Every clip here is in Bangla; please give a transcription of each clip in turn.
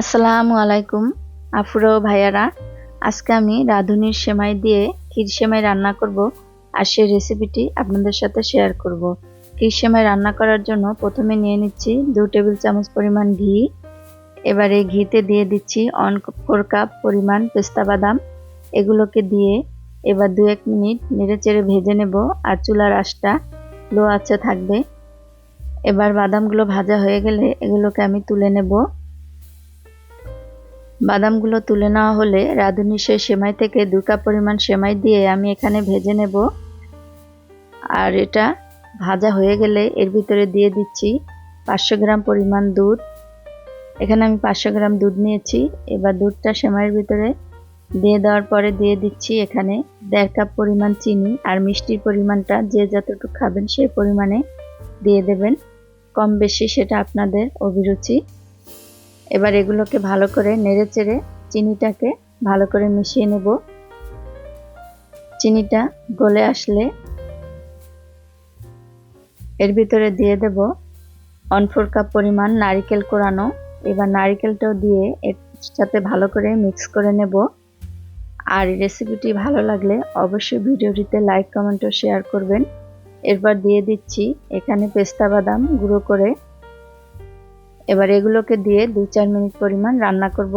আসসালামু আলাইকুম, আফুরো ভাইয়ারা। আজকে আমি রাঁধুনির সেমাই দিয়ে ক্ষীর সেমাই রান্না করব আর সেই রেসিপিটি আপনাদের সাথে শেয়ার করব। ক্ষীর সেমাই রান্না করার জন্য প্রথমে নিয়ে নিচ্ছি দু টেবিল চামচ পরিমাণ ঘি। এবারে ঘিতে দিয়ে দিচ্ছি অন ফোর কাপ পরিমাণ পেস্তা বাদাম। এগুলোকে দিয়ে এবার দু এক মিনিট নেড়ে চেড়ে ভেজে নেব আর চুলার আঁশটা লো আছে থাকবে। এবার বাদামগুলো ভাজা হয়ে গেলে এগুলোকে আমি তুলে নেব। বাদামগুলো তুলে নেওয়া হলে রাঁধুনি সে সেমাই থেকে দু কাপ পরিমাণ সেমাই দিয়ে আমি এখানে ভেজে নেব। আর এটা ভাজা হয়ে গেলে এর ভিতরে দিয়ে দিচ্ছি পাঁচশো গ্রাম পরিমাণ দুধ। এখানে আমি পাঁচশো গ্রাম দুধ নিয়েছি। এবার দুধটা সেমাইয়ের ভিতরে দিয়ে দেওয়ার পরে দিয়ে দিচ্ছি এখানে দেড় কাপ পরিমাণ চিনি আর মিষ্টির পরিমাণটা যে যতটুকু খাবেন সেই পরিমাণে দিয়ে দেবেন। কম বেশি সেটা আপনাদের অভিরুচি। এবার এগুলোকে ভালো করে নেড়ে চেড়ে চিনিটাকে ভালো করে মিশিয়ে নেব। চিনিটা গলে আসলে এর ভিতরে দিয়ে দেব ওয়ান ফোর কাপ পরিমাণ নারিকেল কোরানো। এবার নারিকেলটাও দিয়ে এর সাথে ভালো করে মিক্স করে নেব। আর রেসিপিটি ভালো লাগলে অবশ্যই ভিডিওটিতে লাইক, কমেন্ট ও শেয়ার করবেন। এরপর দিয়ে দিচ্ছি এখানে পেস্তা বাদাম গুঁড়ো করে। এবার এগুলোকে দিয়ে দু চার মিনিট পরিমাণ রান্না করব।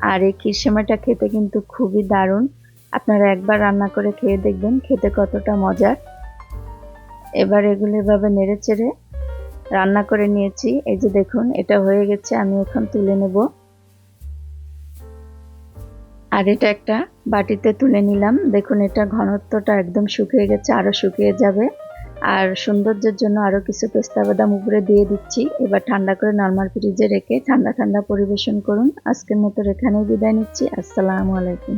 আর এই ক্ষীর সেমাইটা খেতে কিন্তু খুবই দারুণ। আপনারা একবার রান্না করে খেয়ে দেখবেন খেতে কতটা মজার। এবার এগুলো এভাবে নেড়ে চেড়ে রান্না করে নিয়েছি। এই যে দেখুন, এটা হয়ে গেছে, আমি এখন তুলে নেব। আর এটা একটা বাটিতে তুলে নিলাম। দেখুন, এটা ঘনত্বটা একদম শুকিয়ে গেছে আরও শুকিয়ে যাবে। আর সৌন্দর্যের জন্য আরও কিছু পেস্তা বাদাম উপরে দিয়ে দিচ্ছি। এবার ঠান্ডা করে নর্মাল ফ্রিজে রেখে ঠান্ডা ঠান্ডা পরিবেশন করুন। আজকের মতো এখানেই বিদায় নিচ্ছি। আসসালামু আলাইকুম।